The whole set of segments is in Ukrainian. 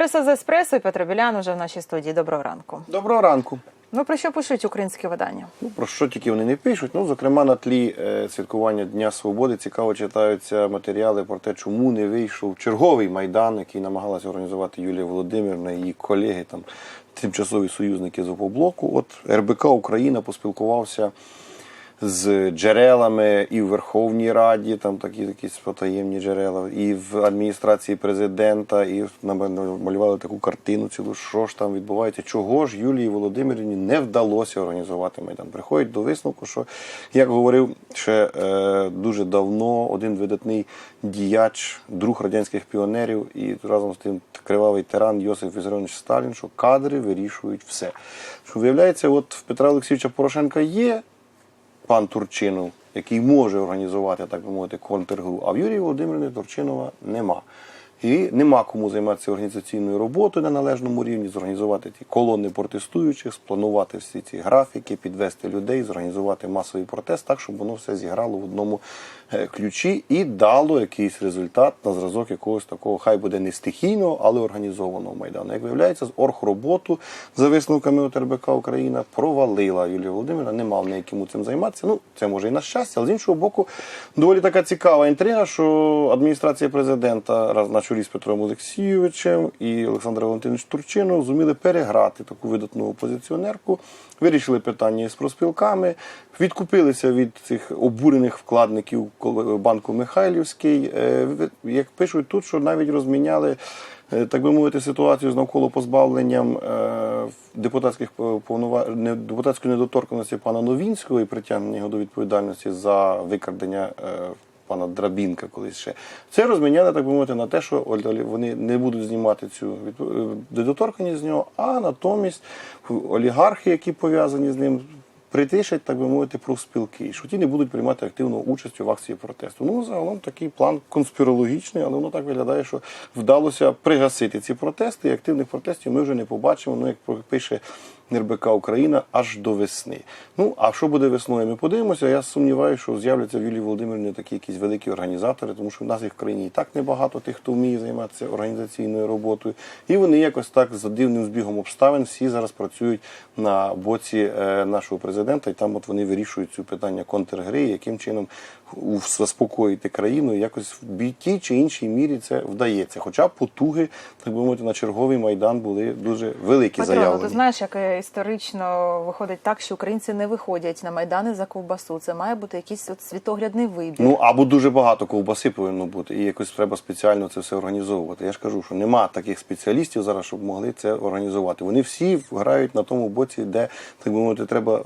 Преса з еспресо і Петро Білян уже в нашій студії. Доброго ранку. Доброго ранку. Ну про що пишуть українські видання? Ну про що тільки вони не пишуть. Ну, зокрема, на тлі е, святкування Дня Свободи цікаво читаються матеріали про те, чому не вийшов черговий майдан, який намагалася організувати Юлія Володимирівна і її колеги, там тимчасові союзники з опоблоку. От РБК Україна поспілкувався з джерелами і в Верховній Раді, там такі якісь потаємні джерела, і в адміністрації президента, і намалювали таку картину цілу, що ж там відбувається, чого ж Юлії Володимирівні не вдалося організувати майдан. Приходять до висновку, що як говорив ще е, дуже давно один видатний діяч, друг радянських піонерів, і разом з тим кривавий тиран Йосиф Візарович Сталін, що кадри вирішують все. Що виявляється, от в Петра Олексійовича Порошенка є пан Турчинов, який може організувати, так би мовити, контргру, а в Юрії Володимирівни Турчинова нема. І нема кому займатися організаційною роботою на належному рівні, зорганізувати ті колони протестуючих, спланувати всі ці графіки, підвести людей, зорганізувати масовий протест так, щоб воно все зіграло в одному е, ключі і дало якийсь результат на зразок якогось такого, хай буде не стихійного, але організованого майдану. Як виявляється, з оргроботу за висновками от РБК Україна провалила Юлія Володимирівна, не мав ніяким цим займатися. Ну, це може і на щастя, але з іншого боку, доволі така цікава інтрига, що адміністрація президента раз на чолі з Петром Олексійовичем і Олександр Валентинович Турчинов зуміли переграти таку видатну опозиціонерку, вирішили питання з проспілками, відкупилися від цих обурених вкладників банку Михайлівський. Е, Як пишуть тут, що навіть розміняли. е, Так би мовити, ситуацію з навколо позбавленням е, депутатських повнова... депутатської недоторканості пана Новінського і притягнення його до відповідальності за викрадення пана Драбінка колись ще. Це розміняли, так би мовити, на те, що вони не будуть знімати цю е, недоторканність з нього, а натомість олігархи, які пов'язані з ним, притишать, так би мовити, профспілки, що ті не будуть приймати активну участь в акції протесту. Ну, загалом такий план конспірологічний, але воно так виглядає, що вдалося пригасити ці протести, і активних протестів ми вже не побачимо. Ну, як пише РБК Україна, аж до весни. Ну, а що буде весною, ми подивимося. Я сумніваюся, що з'являться в Юлії Володимирівні такі якісь великі організатори, тому що в нас їх в країні і так небагато тих, хто вміє займатися організаційною роботою. І вони якось так за дивним збігом обставин всі зараз працюють на боці е, нашого президента, і там от вони вирішують цю питання контргри, яким чином заспокоїти країну, і якось в бій- тій чи іншій мірі це вдається. Хоча потуги, так би мовити, на черговий майдан були дуже великі Петро, ну, заявлені. ти знаєш, як е, історично виходить так, що українці не виходять на майдани за ковбасу. Це має бути якийсь от світоглядний вибір. Ну або дуже багато ковбаси повинно бути, і якось треба спеціально це все організовувати. Я ж кажу, що нема таких спеціалістів зараз, щоб могли це організувати. Вони всі грають на тому боці, де так би мовити, треба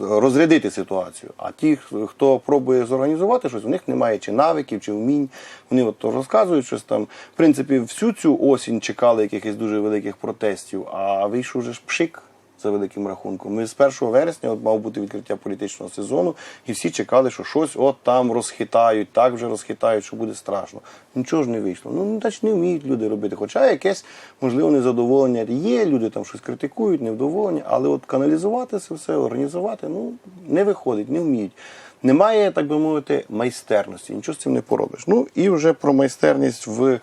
розрядити ситуацію. А ті, хто пробує зорганізувати щось, у них немає чи навиків, чи вмінь. Вони от розказують щось там. В принципі, всю цю осінь чекали якихось дуже великих протестів, а вийшов вже ж пшик за великим рахунком. Ми з 1 вересня от мав бути відкриття політичного сезону, і всі чекали, що щось от там розхитають, так вже розхитають, що буде страшно. Нічого ж не вийшло. Ну значить не вміють люди робити. Хоча якесь можливо незадоволення є, люди там щось критикують, невдоволені, але от каналізувати це все, організувати, ну не виходить, не вміють. Немає, так би мовити, майстерності, нічого з цим не поробиш. Ну і вже про майстерність в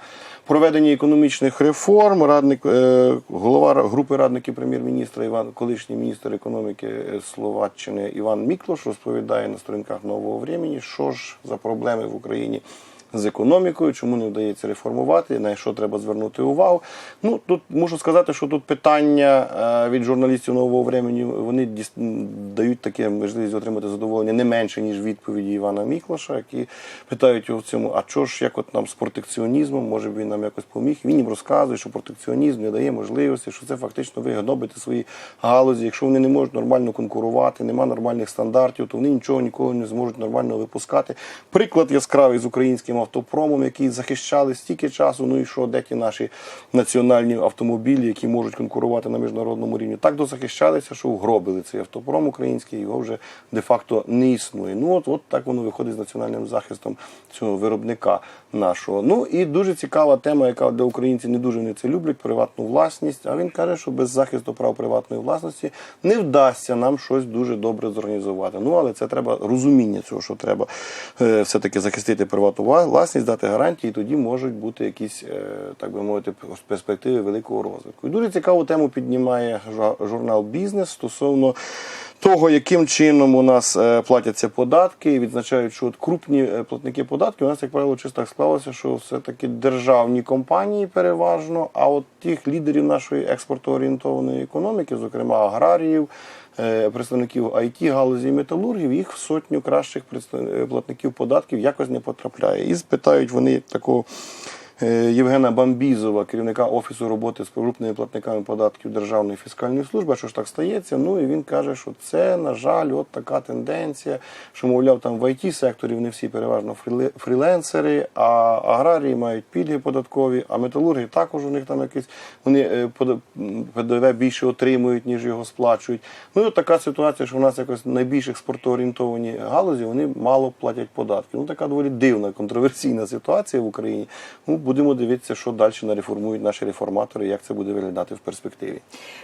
проведенні економічних реформ. Радник е, голова групи радників прем'єр-міністра Іван, колишній міністр економіки е, Словаччини Іван Міклош розповідає на сторінках нового времени, що ж за проблеми в Україні. З економікою, чому не вдається реформувати, на що треба звернути увагу. Ну тут можу сказати, що тут питання е, від журналістів нового времени вони дають таке можливість отримати задоволення не менше, ніж відповіді Івана Міклаша, які питають його в цьому, а що ж як от нам з протекціонізмом, може б він нам якось поміг. Він їм розказує, що протекціонізм не дає можливості, що це фактично ви свої галузі. Якщо вони не можуть нормально конкурувати, нема нормальних стандартів, то вони нічого ніколи не зможуть нормально випускати. Приклад яскравий з українським автопромом, який захищали стільки часу. Ну і що, де ті наші національні автомобілі, які можуть конкурувати на міжнародному рівні, так дозахищалися, що вгробили цей автопром український, його вже де-факто не існує. Ну от, от так воно виходить з національним захистом цього виробника нашого. Ну і дуже цікава тема, яка для українців не дуже вони це люблять, приватну власність. А він каже, що без захисту прав приватної власності не вдасться нам щось дуже добре зорганізувати. Ну але це треба розуміння цього, що треба е, все-таки захистити приватну вла- власність, дати гарантії, і тоді можуть бути якісь, е, так би мовити, перспективи великого розвитку. І дуже цікаву тему піднімає журнал Бізнес стосовно того, яким чином у нас е, платяться податки, відзначають, що от крупні е, платники податків у нас, як правило, чисто так склалося, що все-таки державні компанії переважно, а от тих лідерів нашої експортоорієнтованої економіки, зокрема аграріїв, е, представників it галузі і металургів, їх в сотню кращих платників податків якось не потрапляє. І спитають вони такого. Е, Євгена Бамбізова, керівника офісу роботи з крупними платниками податків Державної фіскальної служби, що ж так стається. Ну і він каже, що це, на жаль, от така тенденція, що, мовляв, там в it секторі вони всі переважно фріле- фріленсери, а аграрії мають пільги податкові, а металурги також у них там якісь вони е, ПДВ більше отримують, ніж його сплачують. Ну і от така ситуація, що в нас якось найбільш експортоорієнтовані галузі, вони мало платять податки. Ну така доволі дивна, контроверсійна ситуація в Україні. Ну, будемо дивитися, що далі нареформують наші реформатори, як це буде виглядати в перспективі.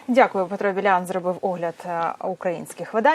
Дякую, Петро Білян зробив огляд е, українських видань.